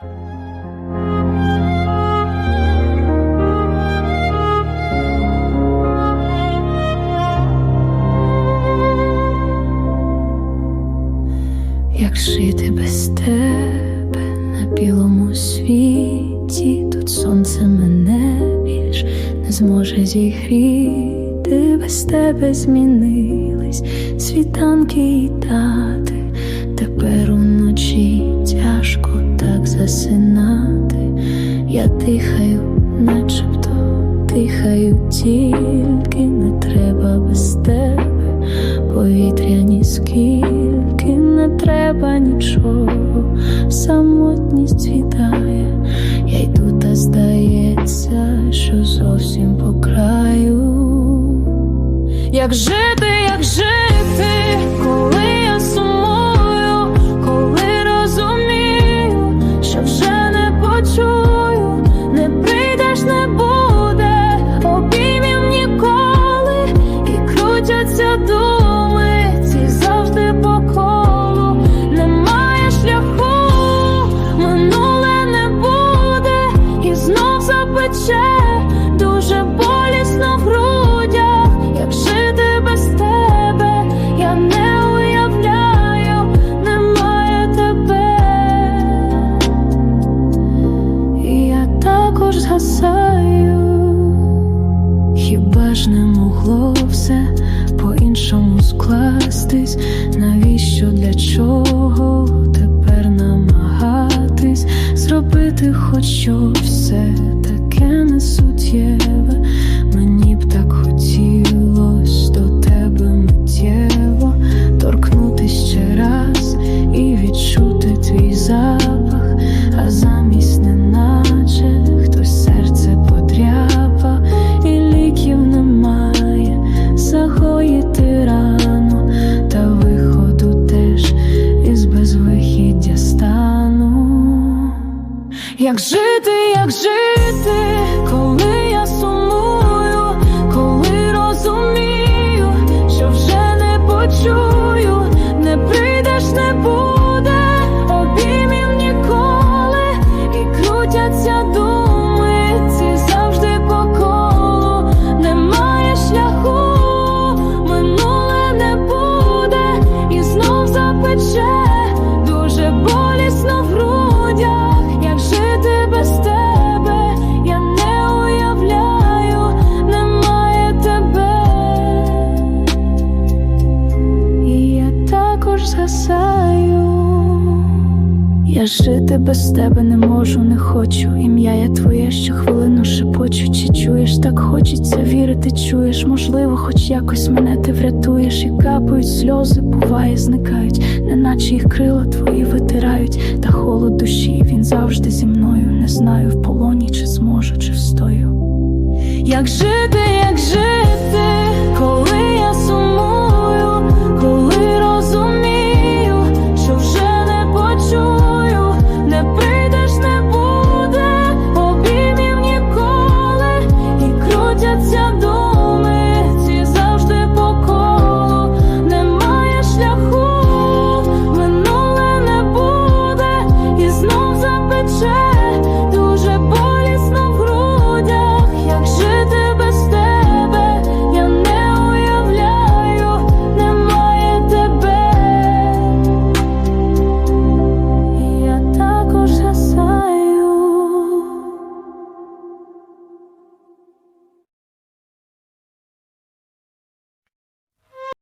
Як жити без тебе на білому світі, тут сонце мене більш не зможе зігріти, без тебе змінились світанки і дати. Тепер уночі тяжко Як жити, як жити, коли я сумую, коли розумію, що вже не почую, не прийдеш, не буде, обіймів ніколи, і крутяться думи, ці завжди по колу, немає шляху, минуле не буде, і знов запече, скластись? Навіщо для чого тепер намагатись зробити хоч що все таке несуттєве? Як жити, як жити, коли Я жити без тебе не можу, не хочу. Ім'я я твоє щохвилину шепочу. Чи чуєш, так хочеться вірити, чуєш, можливо, хоч якось мене ти врятуєш, і капають сльози, буває, зникають, неначе їх крила твої витирають, та холод душі він завжди зі мною. Не знаю, в полоні чи зможу, чи встою. Як жити,